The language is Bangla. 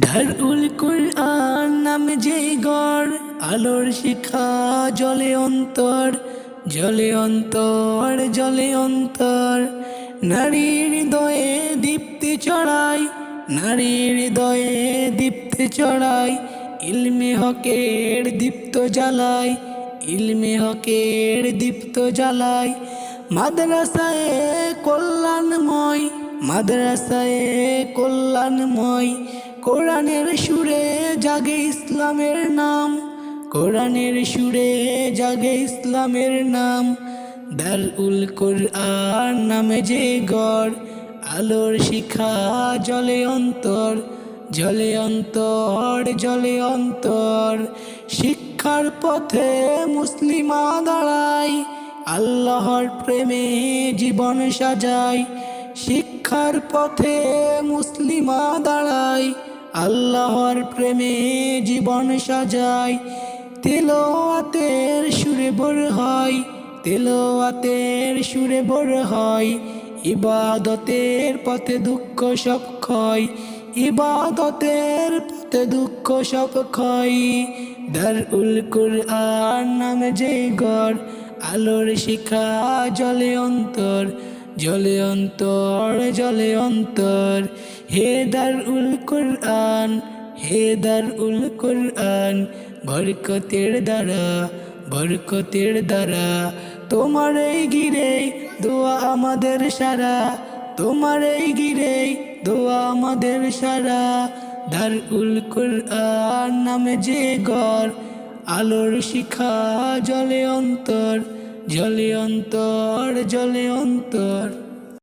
দারুল কুরআন নামে যে গড়, আলোর শিখা জলে অন্তর জলে অন্তর জলে অন্তর। নারীর হৃদয়ে দীপ্তি চড়াই, নারীর হৃদয়ে দীপ্তি চড়াই। ইলমে হকের দীপ্ত জ্বালাই, ইলমে হকের দীপ্ত জ্বালাই। মাদ্রাসায় কল্যাণময় মাদ্রাসায় কল্যাণময় কোরআনের সুরে জাগে ইসলামের নাম, কোরআনের সুরে জাগে ইসলামের নাম। দারুল কোরআন নামে যে গড়, আলোর শিখা জলে অন্তর জলে অন্তর জলে অন্তর। শিক্ষার পথে মুসলিমা দাঁড়ায়, আল্লাহর প্রেমে জীবন সাজায়। শিক্ষার পথে মুসলিমা দাঁড়ায় আল্লাহর প্রেমে জীবন সাজায় তেলোয়াতের সুরে বর হয় তেলোয়াতের সুরে বর হয়, ইবাদতের পথে দুঃখ সব ক্ষয়, ইবাদতের পথে দুঃখ সব ক্ষয়। দারুল কুরআন নামে যে গড়, আলোর শিখা জলে অন্তর জলে অন্তর জলে অন্তর। হে দারুল কুরআন, হে দারুল কুরআন, বরকতের দ্বারা বরকতের দ্বারা। তোমার এই গিরে দোয়া আমাদের সারা, তোমার এই গিরে দোয়া আমাদের সারা। দারুল কুরআন নামে যে গড়, আলোর শিখা জলে অন্তর। জলে অন্তর জলে অন্তর।